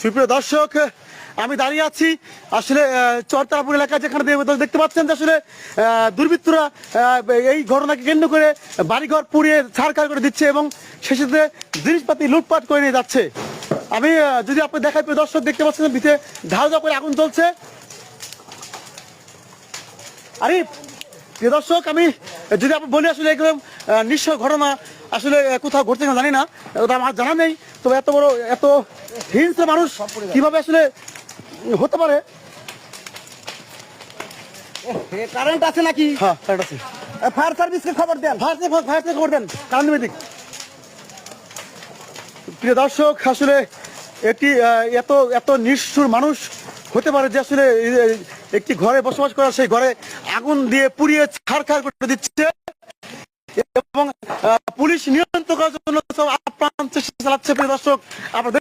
সুপ্রিয় দর্শক, আমি দাঁড়িয়ে আছি আসলে চরতারাপুর এলাকা যেখানে দেখতে পাচ্ছেন যে আসলে দুর্বৃত্তরা এই ঘটনাকে কেন্দ্র করে বাড়িঘর পুড়িয়ে ছাড়খাড় করে দিচ্ছে এবং শেষেতে জিনিসপাতি লুটপাট করে নিয়ে যাচ্ছে। আমি যদি আপনি দেখাই, প্রিয় দর্শক, দেখতে পাচ্ছেন ভিতরে ধাও করে আগুন জ্বলছে। আরে প্রিয় দর্শক আমি যদি আপনি বলি আসলে এগুলো নিঃস্ব ঘটনা আসলে কোথাও ঘটছে কিনা জানি না ওটা আমার জানা নেই। তবে এত বড় এত হিংস্র মানুষ কীভাবে আসলে হতে পারে? কারেন্ট আছে নাকি? হ্যাঁ আছে। ফায়ার সার্ভিসকে খবর দেন। ফায়ার খবর দেন দিক। প্রিয় দর্শক আসলে একটি এত এত নিষ্ঠুর মানুষ হতে পারে যে আসলে একটি ঘরে বসবাস করা, সেই ঘরে আগুন দিয়ে পুড়িয়ে ছাড়খাড় করে দিচ্ছে এবং পুলিশ নিয়ন্ত্রণ করার জন্য সব আপ্রাণ চেষ্টা চালাচ্ছে। প্রিয় দর্শক আপনাদের